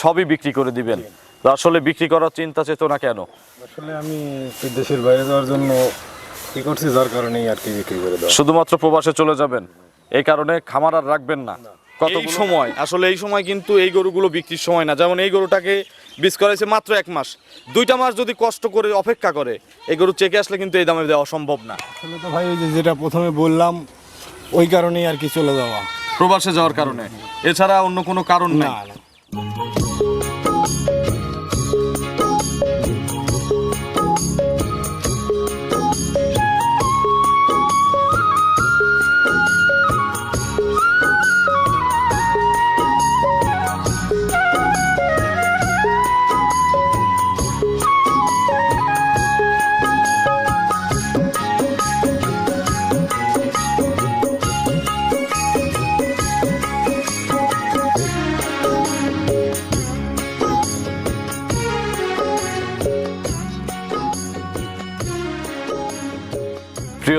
সবই বিক্রি করে দিবেন। আসলে বিক্রি করার চিন্তা চেতনা কেন? আসলে আমি দেশের বাইরে যাওয়ার জন্য কি করছি যার কারণেই আর কি বিক্রি করে দেওয়া। শুধুমাত্র প্রবাসে চলে যাবেন? এই কারণে খামার আর রাখবেন না। কত সময় আসলে এই সময় কিন্তু এই গরুগুলো বিক্রির সময় না। যেমন এই গরুটাকে বীজ করাইছে মাত্র এক মাস। দুইটা মাস যদি কষ্ট করে অপেক্ষা করে এই গরু চেকে আসলে কিন্তু এই দামে দেওয়া সম্ভব না। আসলে তো ভাই ওই যে যেটা প্রথমে বললাম ওই কারণেই আর কি চলে যাওয়া। প্রবাসে যাওয়ার কারণে। এছাড়া অন্য কোনো কারণ না।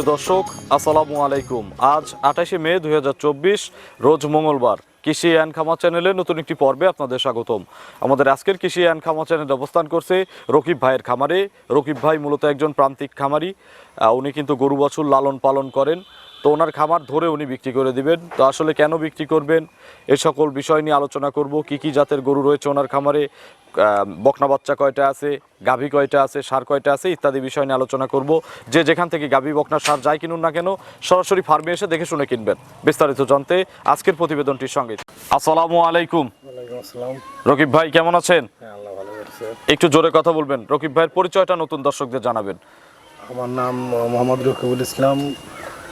প্রিয় দর্শক, আসসালামু আলাইকুম। আজ আঠাশে মে দু হাজার চব্বিশ, রোজ মঙ্গলবার। কৃষি অ্যান্ড খামা চ্যানেলে নতুন একটি পর্বে আপনাদের স্বাগতম। আমাদের আজকের কৃষি অ্যান্ড খামা চ্যানেলে অবস্থান করছে রকিব ভাইয়ের খামারে। রকিব ভাই মূলত একজন প্রান্তিক খামারি উনি কিন্তু গরু বছর লালন পালন করেন। তো ওনার খামার ধরে উনি বিক্রি করে দিবেন। তো আসলে কেন বিক্রি করবেন? এ সকল বিষয় নিয়ে আলোচনা করব। কি কি জাতের গরু রয়েছে ওনার খামারে? বকনা বাচ্চা কয়টা আছে? গাভী কয়টা আছে? সার কয়টা আছে? ইত্যাদি বিষয় নিয়ে আলোচনা করব। যে যেখান থেকে গাভী বকনা সার যাই কিনুন না কেন সরাসরি ফার্মে এসে দেখে শুনে কিনবেন। বিস্তারিত জানতে আজকের প্রতিবেদনটির সঙ্গে। আসসালামু আলাইকুম। রকিব ভাই কেমন আছেন? হ্যাঁ একটু জোরে কথা বলবেন। রকিব ভাইয়ের পরিচয়টা নতুন দর্শকদের জানাবেন। আমার নাম মোহাম্মদ রকিবুল ইসলাম।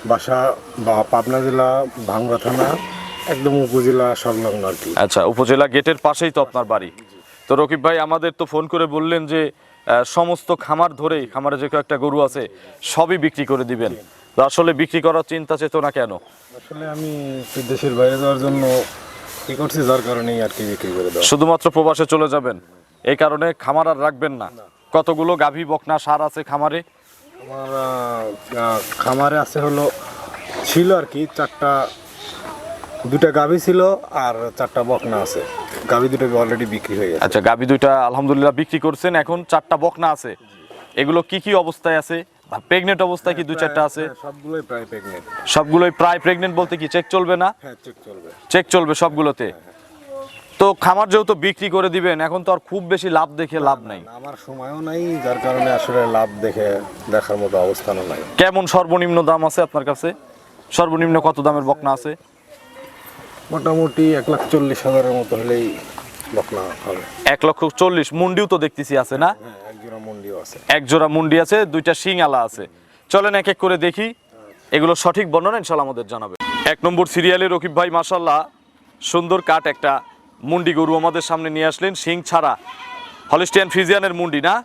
বাসা বা পাবনা জেলা ভাঙ্গা থানা একদম উপজেলা সংলগ্ন আর কি। আচ্ছা উপজেলা গেটের পাশেই তো আপনার বাড়ি। তো রকিব ভাই আমাদের তো ফোন করে বললেন যে সমস্ত খামার ধরেই খামারে যে কয়েকটা গরু আছে সবই বিক্রি করে দিবেন। তো আসলে বিক্রি করার চিন্তা চেতনা কেন? আসলে আমি দেশের বাইরে যাওয়ার জন্য কি করছি যার কারণেই আর কি বিক্রি করে দেওয়া। শুধুমাত্র প্রবাসে চলে যাবেন? এই কারণে খামার আর রাখবেন না। কতগুলো গাভী বকনা সার আছে খামারে? আমার খামারে আছে হলো ছিল আর কি চারটা দুটা গাভী ছিল আর চারটা বকনা আছে। গাভী দুটো অলরেডি বিক্রি হয়ে গেছে। আচ্ছা গাভী দুইটা আলহামদুলিল্লাহ বিক্রি করছেন এখন চারটা বকনা আছে। এগুলো কি কি অবস্থায় আছে? প্রেগনেন্ট অবস্থায় কি দু চারটা আছে? হ্যাঁ, সবগুলোই প্রায় প্রেগনেন্ট সবগুলোই প্রায় প্রেগনেন্ট বলতে কি? চেক চলবে না? হ্যাঁ চেক চলবে। চেক চলবে সবগুলোতে? তো খামার যেহেতু বিক্রি করে দিবেন এখন তো আর খুব বেশি লাভ দেখে লাভ নাই। আমার সময়ও নাই যার কারণে আসলে লাভ দেখে দেখার মতো অবস্থানও নাই। কেমন সর্বনিম্ন দাম আছে আপনার কাছে? সর্বনিম্ন কত দামের বকনা আছে? মোটামুটি এক লাখ চল্লিশ হাজারের মতো হলেই বকনা হবে। এক লক্ষ চল্লিশ মুন্ডিও তো দেখতেছি আছে না? হ্যাঁ এক জোড়া মন্ডিও আছে। এক জোড়া মুন্ডি আছে দুইটা শিং আলা আছে। চলেন এক এক করে দেখি এগুলো সঠিক বর্ণনা ইনশাল্লাহ আমাদের জানাবে। এক নম্বর সিরিয়ালে রকিব ভাই মাসাল্লাহ সুন্দর কাট একটা মুন্ডি গরু আমাদের সামনে নিয়ে আসলেন শিং ছাড়া। হলিস্টিয়ান ফিজিয়ানের মুন্ডি না?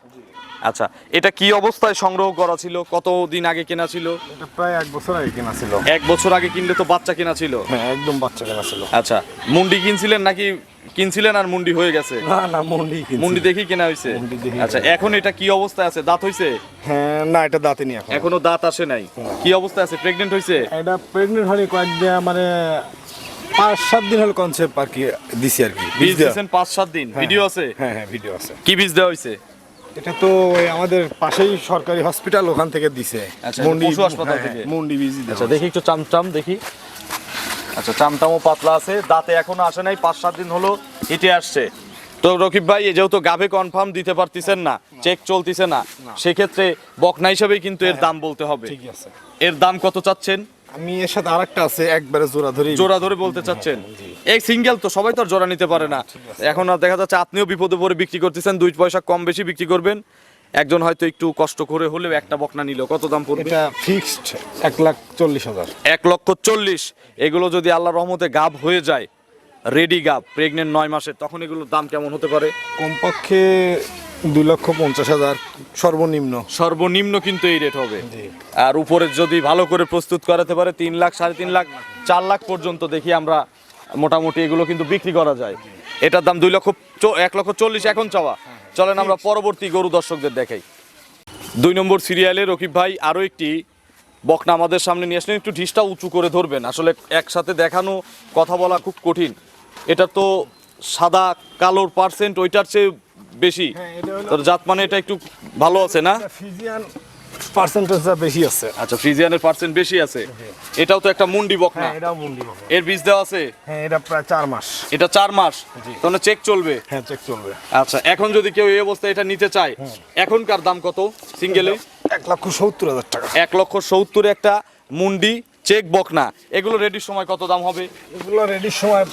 আচ্ছা এটা কি অবস্থায় সংগ্রহ করা ছিল? কত দিন আগে কেনা ছিল? এটা প্রায় এক বছর আগে কেনা ছিল। এক বছর আগে কিনলে তো বাচ্চা কেনা ছিল। হ্যাঁ একদম বাচ্চা কেনা ছিল। আচ্ছা মুন্ডি কিনছিলেন নাকি কিনছিলেন আর মুন্ডি হয়ে গেছে? না না মন্ডি মুন্ডি দেখেই কেনা হয়েছে আচ্ছা এখন এটা কি অবস্থায় আছে? দাঁত হইছে? হ্যাঁ না এটা দাঁতে নি এখন। এখনও দাঁত আসে নাই। কি অবস্থায় আছে? প্রেগনেন্ট হইছে? এটা প্রেগনেন্ট হয়নি কয়েকদিন মানে পাঁচ সাত দিন হলো কনসেপ্ট আর কি দিছি আর কি। বীজ দিয়েছেন পাঁচ সাত দিন। ভিডিও আছে? হ্যাঁ হ্যাঁ ভিডিও আছে। কি বীজ দেওয়া হয়েছে এটা তো ওই আমাদের পাশেই সরকারি হসপিটাল ওখান থেকে দিছে। আচ্ছা, পশু হাসপাতাল হ্যাঁ, থেকে? হ্যাঁ, মুন্ডি বীজ আচ্ছা দেখি একটু চামচাম দেখি। আচ্ছা চামচামও পাতলা আছে দাঁতে এখনও আসে নাই পাঁচ সাত দিন হলো হেঁটে আসছে। তো রকিব ভাই এই যেহেতু গাভে কনফার্ম দিতে পারতেছেন না চেক চলতেছে না সেক্ষেত্রে বকনা হিসাবেই কিন্তু এর দাম বলতে হবে। ঠিকই আছে। এর দাম কত চাচ্ছেন? আমি এর সাথে আরেকটা আছে একবারে জোড়া ধরে জোড়া ধরে বলতে চাচ্ছেন? এই সিঙ্গেল তো সবাই তো আর জোড়া নিতে পারে না। এখন আর দেখা যাচ্ছে আপনিও বিপদে পড়ে বিক্রি করতেছেন দুই পয়সা কম বেশি বিক্রি করবেন। একজন হয়তো একটু কষ্ট করে হলেও একটা বকনা নিল কত দাম পড়বে? এটা ফিক্সড এক লাখ চল্লিশ হাজার। এক লক্ষ চল্লিশ। এগুলো যদি আল্লাহ রহমতে গাব হয়ে যায় রেডি গাব প্রেগনেন্ট নয় মাসের তখন এগুলোর দাম কেমন হতে পারে? কমপক্ষে দুই লক্ষ পঞ্চাশ হাজার সর্বনিম্ন। সর্বনিম্ন কিন্তু এই রেট হবে। আর উপরে যদি ভালো করে প্রস্তুত করাতে পারে তিন লাখ সাড়ে তিন লাখ চার লাখ পর্যন্ত দেখি আমরা মোটামুটি এগুলো কিন্তু বিক্রি করা যায়। এটার দাম দুই লক্ষ চ- এক লক্ষ চল্লিশ এখন চাওয়া। চলেন আমরা পরবর্তী গরু দর্শকদের দেখাই। দুই নম্বর সিরিয়ালে রকিব ভাই আরও একটি বকনা আমাদের সামনে নিয়ে আসলেন। একটু ঢিসটা উঁচু করে ধরবেন। আসলে একসাথে দেখানো কথা বলা খুব কঠিন। এটা তো সাদা কালোর পার্সেন্ট ওইটার চেয়ে বেশি? হ্যাঁ তোর জাত মানে এটা একটু ভালো আছে না? ফিজিয়ান পার্সেন্টেজটা বেশি আছে। আচ্ছা ফ্রিজিয়ানের পার্সেন্ট বেশি আছে। এটাও তো একটা মুন্ডি বকনা হ্যাঁ এটাও মুন্ডি বকনা। এর বীজ দেওয়া আছে? হ্যাঁ এটা প্রায় চার মাস। এটা মাস? তাহলে চেক চলবে? হ্যাঁ চেক চলবে। আচ্ছা এখন যদি কেউ এই অবস্থায় এটা নিতে চায় এখনকার দাম কত সিঙ্গেলে? এক লক্ষ সত্তর হাজার টাকা। এক লক্ষ সত্তর একটা মুন্ডি চেক বকনা এগুলো রেডির সময় কত দাম হবে? এগুলো রেডির সময়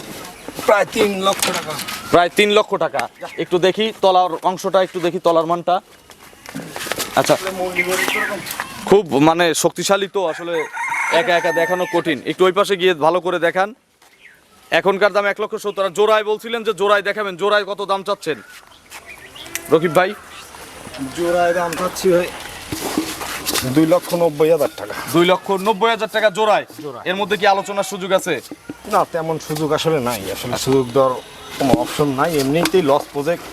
প্রায় তিন লক্ষ টাকা। প্রায় তিন লক্ষ টাকা। একটু দেখি তলার অংশটা একটু দেখি তলার মানটা। আচ্ছা খুব মানে শক্তিশালী তো আসলে একা একা দেখানো কঠিন। একটু ওই পাশে গিয়ে ভালো করে দেখান। এখনকার দাম এক লক্ষ সত্তর। আর জোড়ায় বলছিলেন যে জোড়ায় দেখাবেন। জোড়ায় কত দাম চাচ্ছেন? রকিব ভাই? জোড়ায় দাম চাচ্ছি ভাই দুই লক্ষ নব্বই হাজার টাকা। দুই লক্ষ নব্বই হাজার টাকা জোড়ায়। এর মধ্যে কি আলোচনার সুযোগ আছে? না তেমন সুযোগ আসলে নাই। আসলে সুযোগ দেওয়ার কোনো অপশন নাই এমনিতেই লস প্রজেক্ট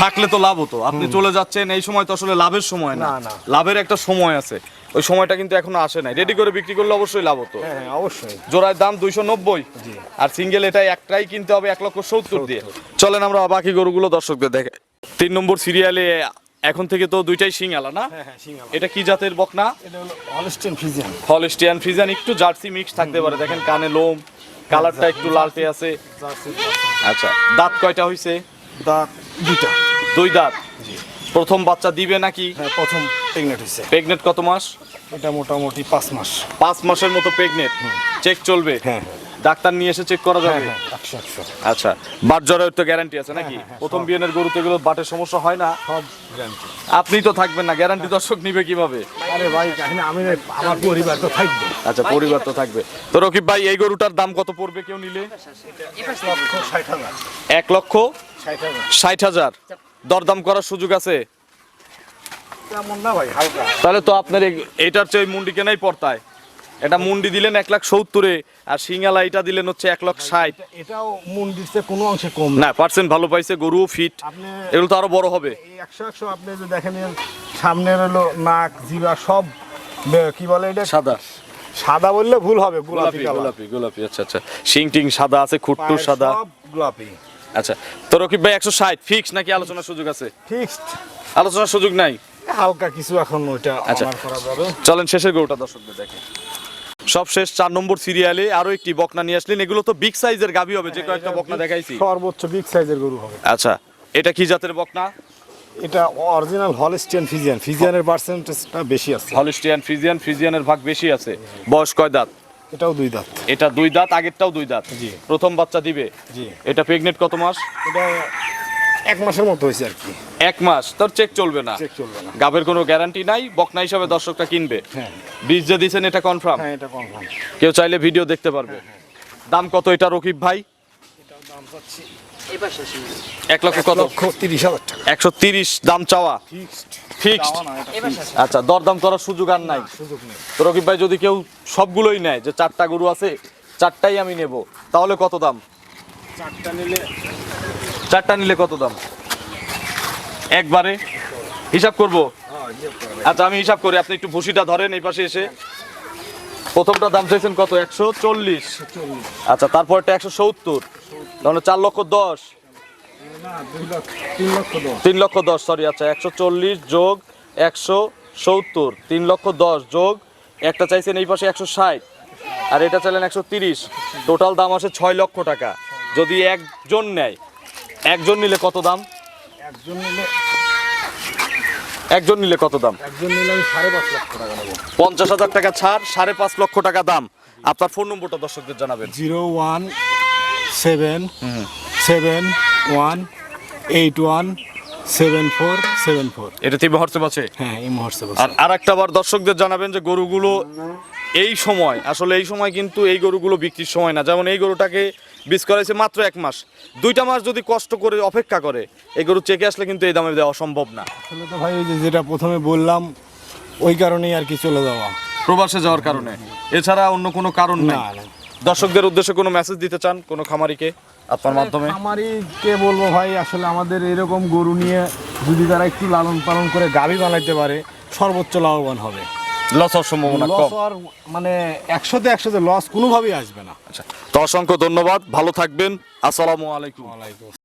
থাকলে তো লাভ হতো। আপনি চলে যাচ্ছেন এই সময় তো আসলে লাভের সময় না। লাভের একটা সময় আছে। ওই সময়টা কিন্তু এখনও আসে নাই। রেডি করে বিক্রি করলে অবশ্যই লাভ হতো। হ্যাঁ হ্যাঁ, অবশ্যই। জোড়ার দাম দুইশো নব্বই। আর সিঙ্গেল এটা একটাই কিনতে হবে এক লক্ষ সত্তর দিয়ে। চলেন আমরা বাকি গরুগুলো দর্শকদের দেখে। তিন নম্বর সিরিয়ালে এখন থেকে তো দুইটাই সিঙ্গালা না? হ্যাঁ এটা কি জাতের বকনা? এটা হলো হলস্টেন ফিজিয়ান হলস্টিয়ান ফ্রিজান একটু জার্সি মিক্স থাকতে পারে। দেখেন কানে লোম কালারটা একটু লালটে আছে। আচ্ছা দাঁত কয়টা হইছে? দাঁত দুইটা। দুই দাঁত? প্রথম বাচ্চা দিবে নাকি? হ্যাঁ প্রথম প্রেগনেন্ট হয়েছে প্রেগনেন্ট কত মাস? এটা মোটামুটি পাঁচ মাস। পাঁচ মাসের মতো প্রেগনেন্ট চেক চলবে? হ্যাঁ হ্যাঁ। ডাক্তার নিয়ে এসে চেক করা হ্যাঁ যাবে? হ্যাঁ একশো একশো আচ্ছা। বাট জ্বরের তো গ্যারান্টি আছে নাকি? প্রথম বিয়ানের গরুতে এগুলো বাটের সমস্যা হয় না? সব গ্যারান্টি আপনি তো থাকবেন না গ্যারান্টি দর্শক নিবে কীভাবে? আরে ভাই আমি আমার পরিবার তো থাকবে। আচ্ছা পরিবার তো থাকবে। তো রকিব ভাই এই গরুটার দাম কত পড়বে কেউ নিলে? এক লক্ষ ষাট হাজার। দরদাম করার সুযোগ আছে? তাহলে তো আপনার এইটার চেয়ে মুন্ডি কেনাই পড়তায়। এটা মুন্ডি দিলেন এক লাখ সত্তরে আর সিঙ্গালা এটা দিলেন হচ্ছে এক লক্ষ ষাট। এটাও মন্দিরতে কোনো অংশে কম না। পার্সেন্ট ভালো পাইছে গরু ফিট এগুলো তো আরও বড় হবে। একশো একশো আপনি যদি দেখেন সামনের হলো নাক জিবা সব কি বলে এটা? সাদা। সাদা বললে ভুল হবে গোলাপি গোলাপি গোলাপি আচ্ছা আচ্ছা। শিং টিং সাদা আছে খুট্টু সাদা। গোলাপি। আচ্ছা তো রকিব ভাই একশো ষাট ফিক্স নাকি আলোচনার সুযোগ আছে? ফিক্সড আলোচনার সুযোগ নাই? হালকা কিছু এখন ওইটা আচ্ছা। চলেন শেষের গরুটা দর্শকদের দেখেন সব শেষ চার নম্বর সিরিয়ালে আরও একটি বকনা নিয়ে আসলেন। এগুলো তো বিগ সাইজের গাবি হবে যে কয়েকটা বকনা দেখাইছি। সর্বোচ্চ বিগ সাইজের গরু হবে। আচ্ছা এটা কি জাতের বকনা? এটা অরিজিনাল হলস্টিয়ান ফিজিয়ান ফিজিয়ানের পার্সেন্টেজটা বেশি আছে। হলিস্টিয়ান ফিজিয়ান ফিজিয়ানের ভাগ বেশি আছে। বয়স কয় দাঁত? এটাও দুই দাঁত। এটা দুই দাঁত আগেরটাও দুই দাঁত। জি। প্রথম বাচ্চা দিবে। জি। এটা প্রেগনেন্ট কত মাস? এটা এক মাসের মতো হয়েছে আর কি। এক মাস তোর চেক চলবে না। চেক চলবে না। গাবের কোনো গ্যারান্টি নাই বকনা হিসাবে দর্শকটা কিনবে। হ্যাঁ। বীজ যে দিয়েছেন এটা কনফার্ম হ্যাঁ এটা কনফার্ম কেউ চাইলে ভিডিও দেখতে পারবে। দাম কত এটা রকিব ভাই? এক লক্ষ কত? তিরিশ হাজার টাকা। একশো তিরিশ দাম চাওয়া? ফিক্সড ফিক্সড না এটা fixed। আচ্ছা দরদাম করার সুযোগ আর নাই। সুযোগ নেই। তো রকিব ভাই যদি কেউ সবগুলোই নেয় যে চারটা গরু আছে চারটাই আমি নেব। তাহলে কত দাম? চারটা নিলে চারটা নিলে কত দাম? একবারে? হিসাব করব? আচ্ছা আমি হিসাব করি, আপনি একটু ভুসিটা ধরেন এই পাশে এসে। প্রথমটা দাম চাইছেন কত? একশো চল্লিশ। আচ্ছা তারপরটা একশো সত্তর। তাহলে চার লক্ষ দশ। তিন লক্ষ দশ সরি আচ্ছা একশো চল্লিশ যোগ একশো সত্তর। তিন লক্ষ দশ যোগ একটা চাইছেন এই পাশে একশো ষাট। আর এটা চাইলেন একশো তিরিশ। টোটাল দাম আসে ছয় লক্ষ টাকা। যদি একজন নেয় একজন নিলে কত দাম? একজন নিলে একজন নিলে কত দাম? একজন নিলে আমি সাড়ে পাঁচ লক্ষ টাকা নেব। পঞ্চাশ হাজার টাকা ছাড় সাড়ে পাঁচ লক্ষ টাকা দাম। আপনার ফোন নম্বরটা দর্শকদের জানাবেন। Zero one seven seven one eight one seven four seven four. এটা টিভি হোয়াটসঅ্যাপ আছে? হ্যাঁ এই মুহূর্তে আর আর একটা বার দর্শকদের জানাবেন যে গরুগুলো এই সময় আসলে এই সময় কিন্তু এই গরুগুলো বিক্রির সময় না। যেমন এই গরুটাকে বীজ করাইছে মাত্র এক মাস। দুইটা মাস যদি কষ্ট করে অপেক্ষা করে এই গরু চেকে আসলে কিন্তু এই দামে দেওয়া সম্ভব না। আসলে তো ভাই ওই যে যেটা প্রথমে বললাম ওই কারণেই আর কি চলে যাওয়া। প্রবাসে যাওয়ার কারণে। এছাড়া অন্য কোনো কারণ না নেই দর্শকদের উদ্দেশ্যে কোনো মেসেজ দিতে চান কোনো খামারিকে আপনার মাধ্যমে? আমারই কে বলব ভাই আসলে আমাদের এরকম গরু নিয়ে যদি তারা একটু লালন পালন করে গাভী বানাইতে পারে সর্বোচ্চ লাভবান হবে। লস হওয়ার সম্ভাবনা লস কম মানে একশোতে একশোতে লস কোনোভাবেই আসবে না। আচ্ছা তো অসংখ্য ধন্যবাদ ভালো থাকবেন আসসালামু আলাইকুম। ওয়ালাইকুম